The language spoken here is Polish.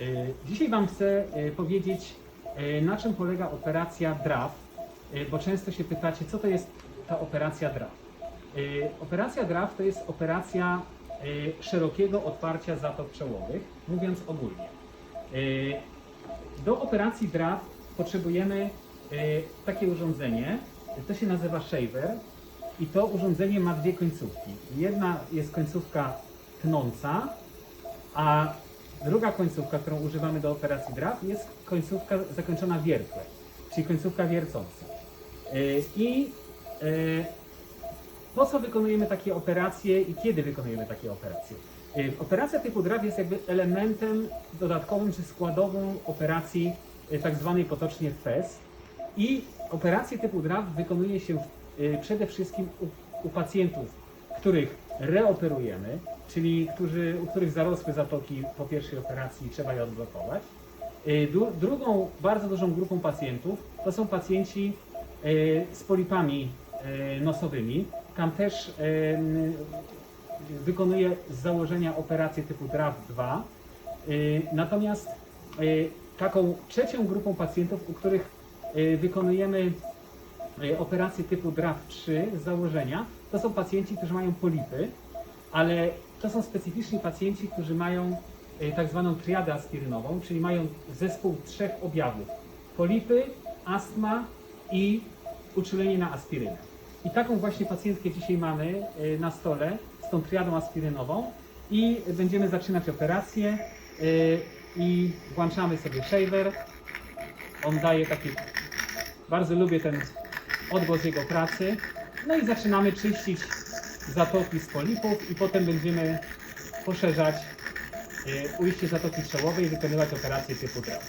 Y, Dzisiaj Wam chcę y, powiedzieć, y, na czym polega operacja DRAF, bo często się pytacie, co to jest ta operacja DRAF. Operacja DRAF to jest operacja szerokiego otwarcia zatok czołowych, mówiąc ogólnie. Do operacji DRAF potrzebujemy takie urządzenie, to się nazywa shaver i to urządzenie ma dwie końcówki. Jedna jest końcówka tnąca, a druga końcówka, którą używamy do operacji DRAF jest końcówka zakończona wiertłem, czyli końcówka wiercąca. Y, I y, po co wykonujemy takie operacje i kiedy wykonujemy takie operacje? Y, Operacja typu DRAF jest jakby elementem dodatkowym czy składową operacji tak zwanej potocznie FES i operacje typu DRAF wykonuje się przede wszystkim u, u pacjentów, których reoperujemy, czyli którzy, u których zarosły zatoki po pierwszej operacji i trzeba je odblokować. Y, dru- Drugą bardzo dużą grupą pacjentów to są pacjenci y, z polipami y, nosowymi. Tam też wykonuje z założenia operację typu DRAF-2. Y, Natomiast taką trzecią grupą pacjentów, u których wykonujemy y, operację typu DRAF-3 z założenia, to są pacjenci, którzy mają polipy, ale to są specyficzni pacjenci, którzy mają y, tak zwaną triadę aspirynową, czyli mają zespół trzech objawów. Polipy, astma i uczulenie na aspirynę. I taką właśnie pacjentkę dzisiaj mamy y, na stole z tą triadą aspirynową i będziemy zaczynać operację i włączamy sobie shaver. On daje taki, bardzo lubię ten odgłos jego pracy. No i zaczynamy czyścić zatoki z polipów i potem będziemy poszerzać y, ujście zatoki strzałowej i wykonywać operacje typu DRAP.